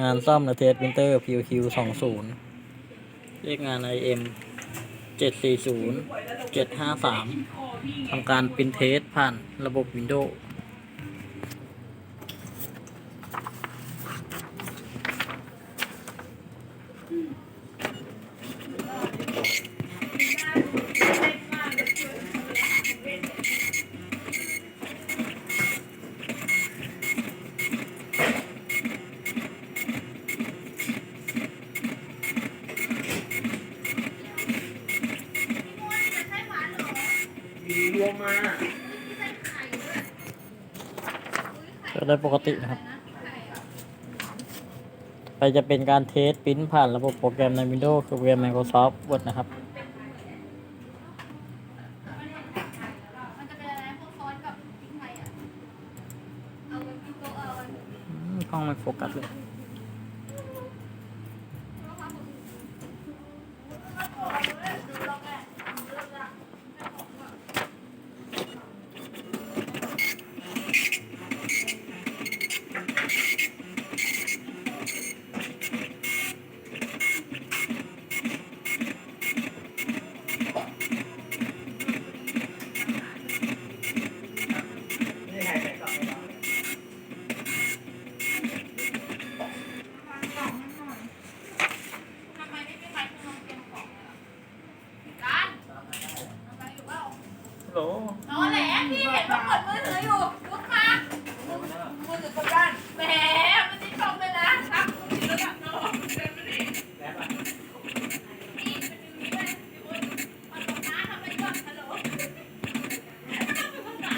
งานซ่อมนะเทสพิมพ์เตอร์ PQ สองศูนย์เลขงานไอเอ็มเจ็ดสี่ศูนย์เจ็ดห้าสามทำการพิมพ์เทสผ่านระบบวินโดว์ มีรวมมาก็ได้ปกตินะครับ ไปจะเป็นการเทสปริ้นผ่านระบบโปรแกรมใน Windows คือโปรแกรม Microsoft Word นะครับมันจะเป็นอะไรพวกซอสกับพริกไทยอะเอาไว้ที่โต๊ะเอาไว้อืมกล้องไม่โฟกัสเลย โหลนอแหละพี่เห็นว่าเปิดมือถืออยู่ดูกมามือถือกดด้านแหมมันจะชมเลยนะทักมือถือแล้วแบบนอนเดินมาดิ แล้วอะ นี่เป็นอย่างนี้เลยพี่วุ้นมาตบน้าทำไปก่อนฮัลโหลต้องเป็นภาษา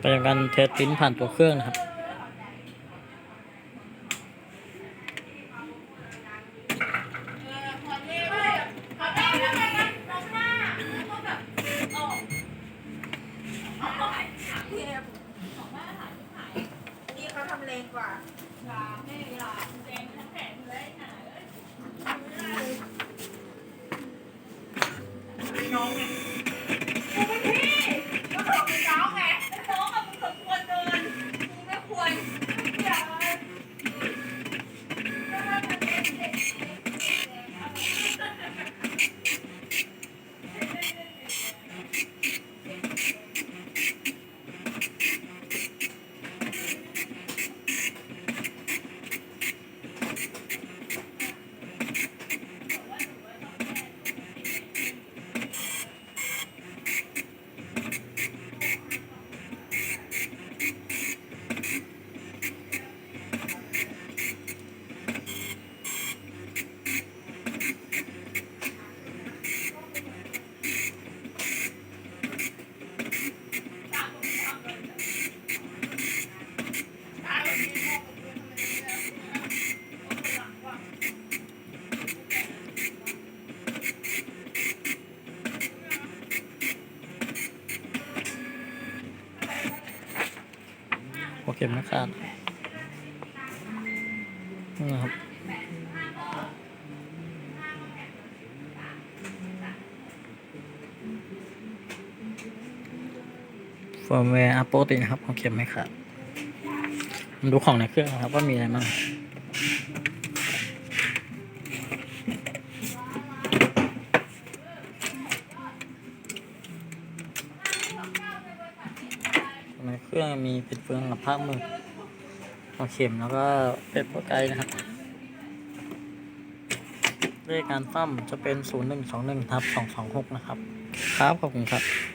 เป็นการเทสปริ้นผ่านตัวเครื่องนะครับ โอเคไม่ขาดนี่นะครับฟอร์มแวร์อัปปตินะครับของเข็มไม่ขาดมาดูของในเครื่องนะครับว่ามีอะไรบ้าง ในเครื่องมีเป็ดเฟืองกับภาคมือหัวเข็มแล้วก็เป็ดโปรไกนะครับเลขการตั้มจะเป็น 0121ทับ226 นะครับ ครับ ขอบคุณครับ